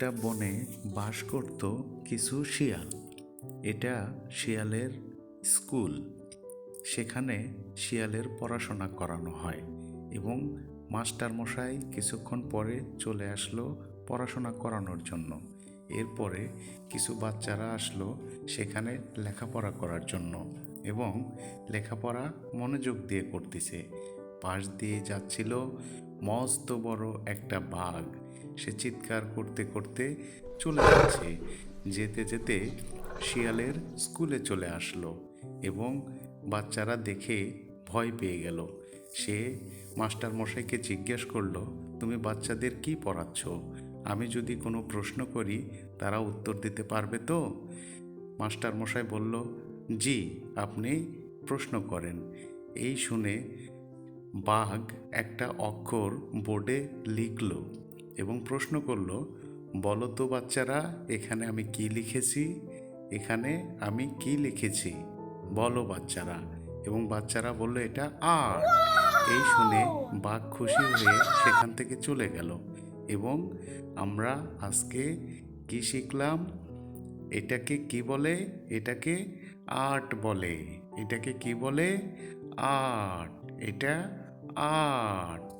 একটা বনে বাস করত কিছু শিয়াল। এটা শিয়ালের স্কুল। সেখানে শিয়ালের পড়াশোনা করানো হয় এবং মাস্টার মশাই কিছুক্ষণ পরে চলে আসলো পড়াশোনা করানোর জন্য। এরপরে কিছু বাচ্চারা আসলো সেখানে লেখাপড়া করার জন্য এবং লেখাপড়া মনোযোগ দিয়ে করতেছে। পাশ দিয়ে যাচ্ছিল মস্ত বড় একটা বাঘ। সে চিৎকার করতে করতে চলে যাচ্ছে। যেতে যেতে শিয়ালের স্কুলে চলে আসলো এবং বাচ্চারা দেখে ভয় পেয়ে গেল। সে মাস্টার মশাইকে জিজ্ঞেস করল, তুমি বাচ্চাদের কি পড়াচ্ছ? আমি যদি কোনো প্রশ্ন করি, তারা উত্তর দিতে পারবে তো? মাস্টার মশাই বলল, জি, আপনি প্রশ্ন করেন। এই শুনে বাঘ একটা অক্ষর বোর্ডে লিখল এবং প্রশ্ন করল, বলো তো বাচ্চারা, এখানে আমি কি লিখেছি? এখানে আমি কি লিখেছি? বলো বাচ্চারা। এবং বাচ্চারা বলল, এটা আর। এই শুনে বাঘ খুশি হয়ে সেখান থেকে চলে গেল। এবং আমরা আজকে কি শিখলাম? এটাকে কি বলে? এটাকে আর্ট বলে। এটাকে কি বলে? আর্ট এটা আর্ট